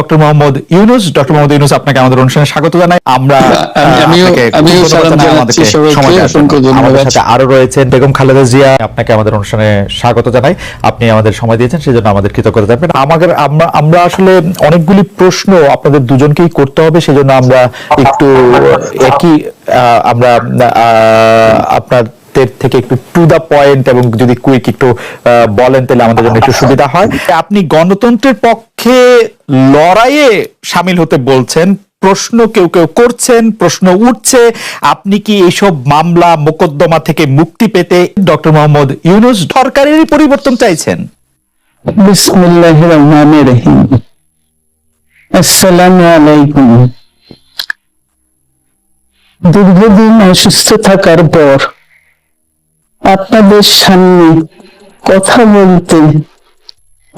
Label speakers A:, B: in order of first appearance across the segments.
A: Doctor Mohammad Yunus doctor Mohammad Yunus আপনাকে আমাদের অনুষ্ঠানে স্বাগত জানাই। আমরা আরও রয়েছেন বেগম খালেদা জিয়া। আপনাকে আমাদের অনুষ্ঠানে স্বাগত জানাই। আপনি আমাদের সময় দিয়েছেন সেজন্য আমাদের কৃতজ্ঞতা জানবেন। আমাদের আমরা আমরা আসলে অনেকগুলি প্রশ্ন আপনাদের দুজনকেই করতে হবে সেজন্য আমরা একটু একই আমরা আহ, আপনার থেকে একটু টু দা পয়েন্ট এবং যদি কুইক একটু বলেন তাহলে আমাদের জন্য একটু সুবিধা হয়। আপনি গণতন্ত্রের পক্ষে লড়াইয়ে সামিল হতে বলছেন, প্রশ্ন কেউ কেউ করছেন, প্রশ্ন উঠছে, আপনি কি এইসব মামলা, মোকদ্দমা থেকে মুক্তি পেতে ডক্টর মোহাম্মদ ইউনুস সরকারেরই পরিবর্তন চাইছেন?
B: দীর্ঘদিন অসুস্থ থাকার পর আপনাদের সামনে কথা বলতে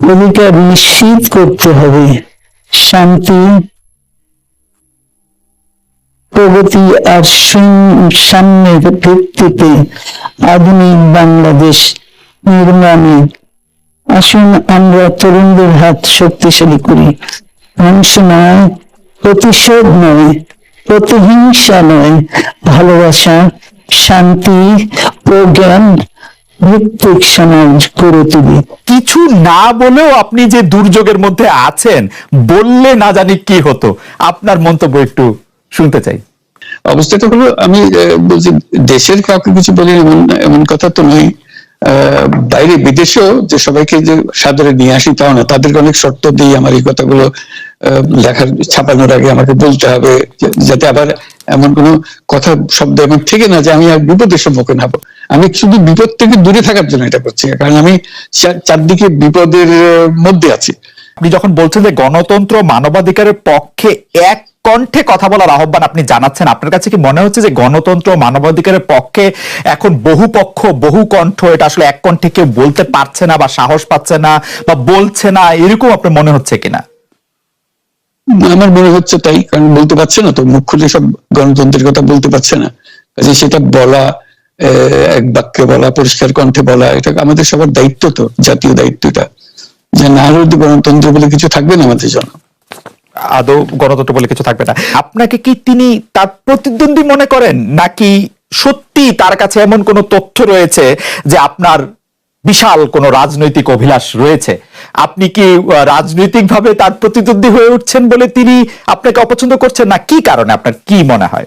B: অধিকার নিশ্চিত করতে হবে। শান্তি, প্রগতি আর সাম্যের ভিত্তিতে আধুনিক বাংলাদেশ নির্মাণে আসুন আমরা তরুণদের হাত শক্তিশালী করি। ধ্বংস নয়, প্রতিশোধ নয়, প্রতিহিংসা নয়, ভালোবাসা, শান্তি ও জ্ঞান ভিত্তিক সমাজ গড়ে তুলি।
A: কিছু না বলেও আপনি যে দুর্যোগের মধ্যে আছেন বললে না জানি কি হতো। আপনার মন্তব্য একটু শুনতে চাই।
C: অবস্থাটা হলো আমি বলছি দেশের কাউকে কিছু বলি এমন এমন কথা তো নয়। আহ, বাইরে বিদেশেও যে সবাইকে যে সাদরে নিয়ে আসি তাও না। তাদেরকে অনেক শর্ত দিই আমার এই কথাগুলো আহ, লেখার ছাপানোর আগে আমাকে বলতে হবে যাতে আবার এমন কোনো কথা শব্দ এমন থেকে না যে আমি আর বিপদের সম্মুখীন হব। আমি শুধু বিপদ থেকে দূরে থাকার জন্য এটা করছি কারণ আমি চারদিকে বিপদের মধ্যে আছি।
A: আপনি যখন বলছেন যে গণতন্ত্র মানবাধিকারের পক্ষে এক কণ্ঠে কথা বলার আহ্বান আপনি জানাচ্ছেন আপনার কাছে কি মনে হচ্ছে যে গণতন্ত্র মানবাধিকারের পক্ষে এখন বহু পক্ষ বহু কণ্ঠ এটা আসলে এক কণ্ঠে কেউ বলতে পারছে না বা সাহস পাচ্ছে না বা বলছে না এরকম আপনার মনে হচ্ছে কিনা?
C: আমার মনে হচ্ছে তাই কারণ বলতে পারছে না তো মুখ খুলে সব গণতন্ত্রের কথা বলতে পারছে না। কাজে সেটা বলা এক বাক্যে বলা, পরিষ্কার কণ্ঠে বলা, এটা আমাদের সবার দায়িত্ব তো, জাতীয় দায়িত্বটা যে না গণতন্ত্র বলে কিছু থাকবে না আমাদের জন্য।
A: আদৌ গণতন্ত্র বলে কিছু থাকবে না। আপনাকে কি তিনি তার প্রতিদ্বন্দ্বী মনে করেন? নাকি সত্যি তার কাছে এমন কোনো তথ্য রয়েছে যে আপনার বিশাল কোনো রাজনৈতিক অভিলাষ রয়েছে? আপনি কি রাজনৈতিক ভাবে তার প্রতিদ্বন্দ্বী হয়ে উঠছেন বলে তিনি আপনাকে অপছন্দ করছেন? না, কি কারণে আপনার কি মনে হয়?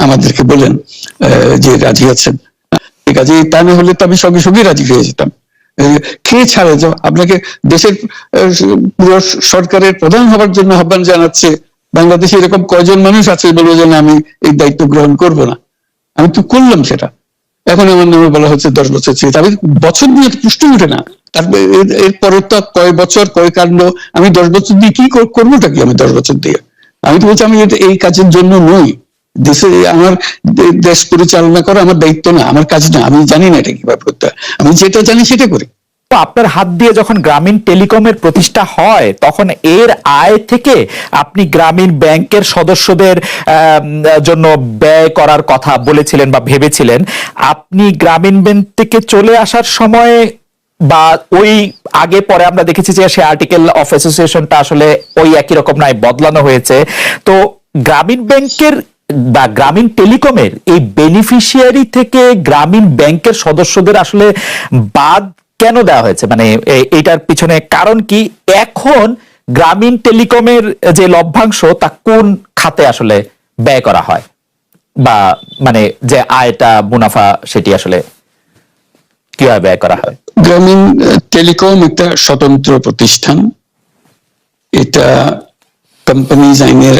C: আমাদেরকে বলেন যে রাজি আছেন। ঠিক আছে, তা না হলে তো আমি সঙ্গে সঙ্গে রাজি হয়ে যেতাম। কে ছাড়ে? আপনাকে দেশের পুরো সরকারের প্রধান হবার জন্য আহ্বান জানাচ্ছে, বাংলাদেশে এরকম কয়জন মানুষ আছে বলব যে আমি এই দায়িত্ব গ্রহণ করব না। আমি তো করলাম সেটা। এখন আমার নামে বলা হচ্ছে দশ বছর ছিল তবে বছর দিয়ে পুষ্টি উঠে না। তারপরে এর- এরপরে তো কয় বছর, কয় কাণ্ড, আমি দশ বছর দিয়ে কি কর- করবোটা কি আমি দশ বছর দিয়ে? আমি তো বলছি আমি এই কাজের জন্য নই। দেশে আমার দেশ পরিচালনা করা আমার দায়িত্ব না, আমার কাজ না, আমি জানি না এটা কীভাবে করতে আমি যেটা জানি সেটা করি।
A: তো আপনার হাত দিয়ে যখন গ্রামীণ টেলিকমের প্রতিষ্ঠা হয়, তখন এর আয় থেকে আপনি গ্রামীণ ব্যাংকের সদস্যদের জন্য ব্যয় করার কথা বলেছিলেন বা ভেবেছিলেন। আপনি গ্রামীণ ব্যাংক থেকে চলে আসার সময় বা ওই আগে পরে আমরা দেখেছি যে সে আর্টিকেল অফ অ্যাসোসিয়েশনটা আসলে ওই একই রকম নয়, বদলানো হয়েছে। তো গ্রামীণ ব্যাংকের বা গ্রামীণ টেলিকমের এই বেনিফিশিয়ারি থেকে গ্রামীণ ব্যাংকের সদস্যদের আসলে বাদ কেন দেওয়া হয়েছে? মানে এটার পিছনে কারণ কি? এখন গ্রামীণ টেলিকমের যে লভ্যাংশ, তা কোন খাতে আসলে ব্যয় করা হয়? বা মানে যে আয়টা, মুনাফা, সেটি আসলে কীভাবে ব্যয় করা হয়?
C: গ্রামীণ টেলিকম একটা স্বতন্ত্র প্রতিষ্ঠান। এটা কোম্পানিজ আইনের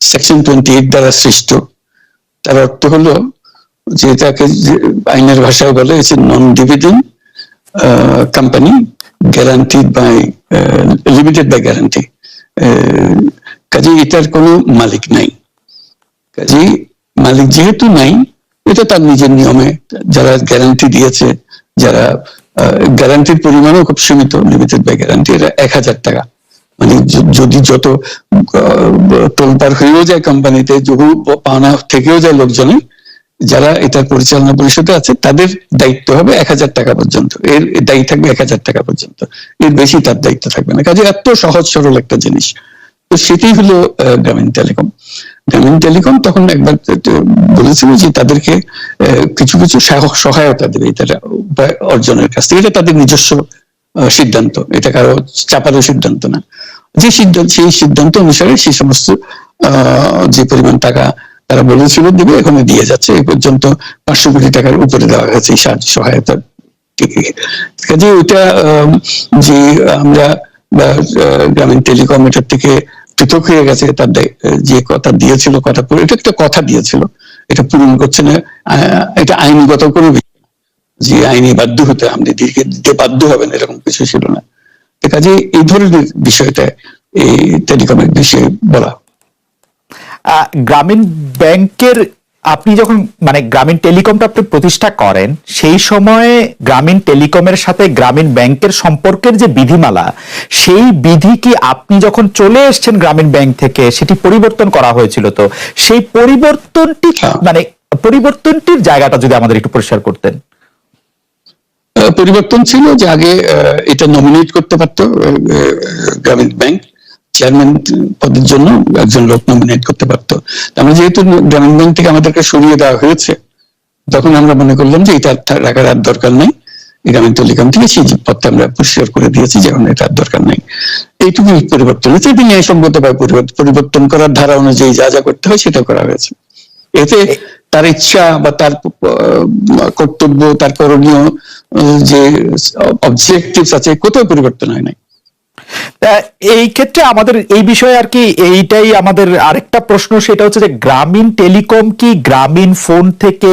C: সেকশন টোয়েন্টি এইট দ্বারা সৃষ্ট। তার অর্থ হলো যে যে আইনের ভাষায় বলে non dividend company guaranteed by limited by guarantee কাজে এটার কোনো মালিক নাই। কাজে মালিক যেহেতু নাই, এটা তার নিজের নিয়মে যারা গ্যারান্টি দিয়েছে, যারা গ্যারান্টির পরিমাণও খুব সীমিত লিমিটেড বাই গ্যারান্টি এটা এক হাজার টাকা। মানে যদি যত তোলপার হয়েও যায় কোম্পানিতে বহু পাওনা থেকেও যায় লোকজনের যারা এটার পরিচালনা পরিষদে আছে, তাদের দায়িত্ব হবে এক হাজার টাকা পর্যন্ত। এর দায়ী থাকবে এক হাজার টাকা পর্যন্ত। এর বেশি তার দায়িত্ব থাকবে না। কাজে এত সহজ সরল একটা জিনিস। তো সেটাই হলো গ্রামীণ টেলিকম। গ্রামীণ টেলিকম তখন একবার বলেছিল যে তাদেরকে কিছু কিছু সহায়- সহায়তা দেবে, এটা উপায় অর্জনের কাছ থেকে। এটা তাদের নিজস্ব সিদ্ধান্ত। এটা কারও চাপারও সিদ্ধান্ত না। যে সিদ্ধান্ত, সেই সিদ্ধান্ত অনুসারে সেই সমস্ত যে পরিমাণ টাকা তারা বলেছিল দেবে এখানে দিয়ে যাচ্ছে। এই পর্যন্ত পাঁচশো কোটি টাকার উপরে দেওয়া হয়েছে এই সাহায্য সহায়তা কাজে ওইটা যে আমরা গ্রামীণ টেলিকম এটার থেকে পৃথক হয়ে গেছে, তার যে কথা দিয়েছিল, কথা পূরণ- এটা একটা কথা দিয়েছিল। এটা পূরণ করছে না এটা আইনগত কোনো যে আইনি বাধ্য হতে, আপনি দিকে দিতে বাধ্য হবেন, এরকম কিছু ছিল না। কাজে এই ধরনের বিষয়টা এই টেলিকমের বিষয়ে বলা।
A: গ্রামীণ ব্যাংকের আপনি যখন মানে গ্রামীণ টেলিকমটা আপনি প্রতিষ্ঠা করেন সেই সময়ে গ্রামীণ টেলিকমের সাথে গ্রামীণ ব্যাংকের সম্পর্কের যে বিধিমালা সেই বিধি কি আপনি যখন চলে এসেছেন গ্রামীণ ব্যাংক থেকে সেটি পরিবর্তন করা হয়েছিল তো? সেই পরিবর্তনটি
C: হ্যাঁ।
A: মানে পরিবর্তনটির জায়গাটা যদি আমাদের একটু পরিষ্কার করতেন।
C: পরিবর্তন ছিল যে আগে এটা নমিনেট করতে পারতো গ্রামীণ ব্যাংক চেয়ারম্যান পদের জন্য একজন লোক নমিনেট করতে পারতো। আমরা যেহেতু গ্রামীণ ব্যাংক থেকে আমাদেরকে সরিয়ে দেওয়া হয়েছে, তখন আমরা মনে করলাম যে এটা রাখার আর দরকার নেই। গ্রামীণ টেলিকম থেকে সেই আমরা পরিষ্কার করে দিয়েছি যে এখন এটা আর দরকার নেই। এইটুকু পরিবর্তন হয়েছে। এটি পরিবর্তন- করার ধারা অনুযায়ী যা যা করতে হয় সেটা করা হয়েছে। এতে তার ইচ্ছা বা তার কর্তব্য, তার করণীয় যে অবজেক্টিভস আছে, কোথাও পরিবর্তন হয় নাই।
A: এই ক্ষেত্রে আমাদের এই বিষয়ে আর কি এইটাই আমাদের আরেকটা প্রশ্ন, সেটা হচ্ছে যে গ্রামীণ টেলিকম কি গ্রামীণ ফোন থেকে